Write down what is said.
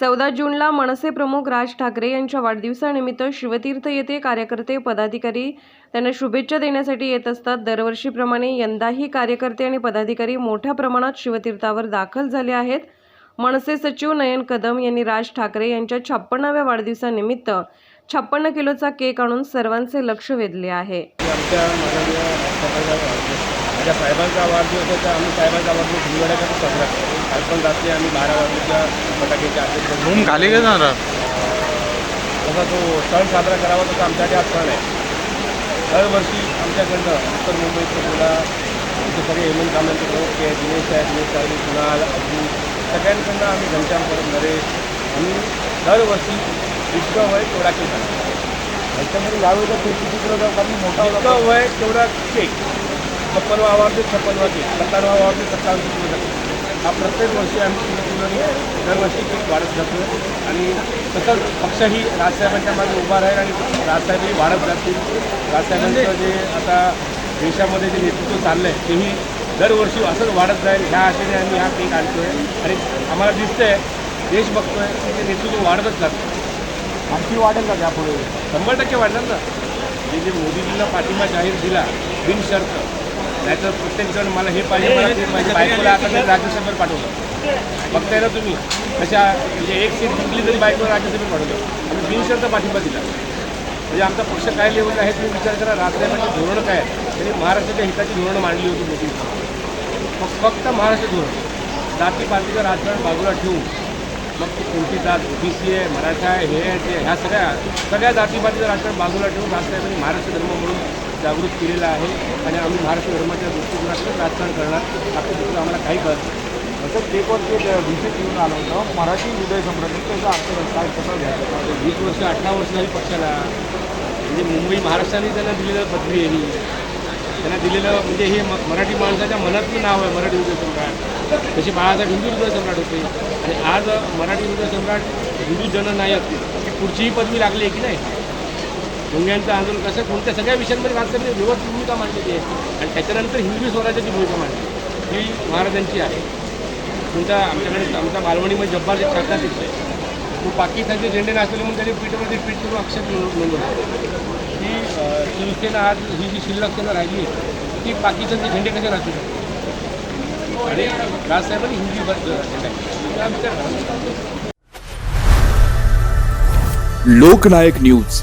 चौदा जूनला मनसे प्रमुख राज ठाकरे यांच्या वाढदिवसानिमित्त शिवतीर्थ येथे कार्यकर्ते पदाधिकारी त्यांना शुभेच्छा देण्यासाठी येत असतात. दरवर्षीप्रमाणे यंदाही कार्यकर्ते आणि पदाधिकारी मोठ्या प्रमाणात शिवतीर्थावर दाखल झाले आहेत. मनसे सचिव नयन कदम यांनी राज ठाकरे यांच्या छप्पन्नाव्या वाढदिवसानिमित्त छप्पन्न किलोचा केक आणून सर्वांचे लक्ष वेधले आहे. आमच्या माननीय राष्ट्रपतीचा माझ्या साहेबांचा वाढदिवस आहे तर आम्ही साहेबांचा वाढदिवस हिवाळ्यासाठी साजरा करतो काल पण रात्री आम्ही बारा वाजताच्या फटाक्याच्या आदेश रूम खाली का जाणार तसा तो सण साजरा करावा तसा आमच्यासाठी हा सण आहे. दरवर्षी आमच्याकडनं उत्तर मुंबईतलं मुला इथे सगळे हेमंत कामांचे प्रमुख आहे दिनेश आहे दिनेश साहेब कुणाल अजू सगळ्यांकडनं आम्ही घनश्याम परत नरेश आम्ही दरवर्षी जितकं वय तेवढा केक आणतो त्याच्यामध्ये यावेळेला केक किती किलो कारण मोठा जितकं वय तेवढा केक छप्पनवा आवारते छप्पनवा केक सत्तावन्नवा आवारते सत्तावन्न किलो हा प्रत्येक वर्षी आम्ही किलोने दरवर्षी केक वाढत जातो. आणि तसंच पक्षही राजसाहेबांच्या मागे उभा राहील आणि राजसाहेबही वाढत जातील. राजसाहेबांचं जे आता देशामध्ये जे नेतृत्व चाललं आहे तेही दरवर्षी असंच वाढत जाईल. ह्या आशेने आम्ही हा केक आणतो आहे आणि आम्हाला दिसतंय देश बघतोय की ते नेतृत्व वाढतच जातं. आणखी वाढेल का त्यापुढे? शंभर टक्के वाढणार ना. जे जे मोदीजींना पाठिंबा जाहीर दिला बिनशर्त नाहीतर प्रत्येक जण मला हे पाहिजे मला ते पाहिजे बायकोला आता तरी राज्यसभेत पाठवलं. बघताय ना तुम्ही तशा म्हणजे एक सीट जिंकली तरी बायकोला राज्यसभेत पाठवलं. आम्ही बिनशर्त पाठिंबा दिला. म्हणजे आमचा पक्ष काय लेवल आहे तुम्ही विचार करा राजसाहेबांची धोरणं काय आहे? त्यांनी महाराष्ट्राच्या हिताची धोरणं मांडली होती मोदी फक्त फक्त महाराष्ट्र धोरण. जाती पातीचं राजकारण बाजूला ठेवून मग ती कोणती जात ओबीसी आहे मराठा आहे हे आहे ते ह्या सगळ्या सगळ्या जातीपातीचं राजकारण बाजूला ठेवून राजसाहेबांनी महाराष्ट्र धर्म म्हणून जागृत केलेला आहे. आणि आम्ही महाराष्ट्र धर्माच्या दृष्टिकोनातून राजकारण करणार बाकी दुसरं आम्हाला काही कळत नाही. तसं केकवरती विषय घेऊन आलं होतं. मराठी हृदय सम्राट त्याचा अर्थ काय कसं घ्यायचं? आता वीस वर्ष अठरा वर्ष झाली पक्षाला. म्हणजे मुंबई महाराष्ट्राने त्यांना दिलेलं पदवी आहे. त्यांना दिलेलं म्हणजे हे म- मराठी माणसाच्या मनातलं नाव आहे मराठी हृदय सम्राट. तसे बाळासाहेब हिंदू हृदय सम्राट होते. आणि आज मराठी हृदय सम्राट हिंदू जननायक. ही पुढचीही पदवी लागली आहे की नाही? मुंग्यांचं आंदोलन कसं कोणत्या सगळ्या विषयांमध्ये राजकारणी व्यवस्थित भूमिका मांडलेली आहे. आणि त्याच्यानंतर हिंदवी स्वराज्याची भूमिका मांडली. ही महाराजांची आहे. तुमचा आमच्याकडे आमच्या बालवणीमध्ये जब्बार जे सरकार आहे तो पाकिस्तानचे झेंडे नाचवले म्हणून त्यांनी पीठमध्ये पीठ करून अक्षर नोंद- नोंदवलं शिवसेना आज ही जी शिल्लक त्यांना राहिली ती पाकिस्तानचे झेंडे कसे नाचू शकते आणि राजसाहेबांनी हिंदी बस झेंडा लोकनायक न्यूज.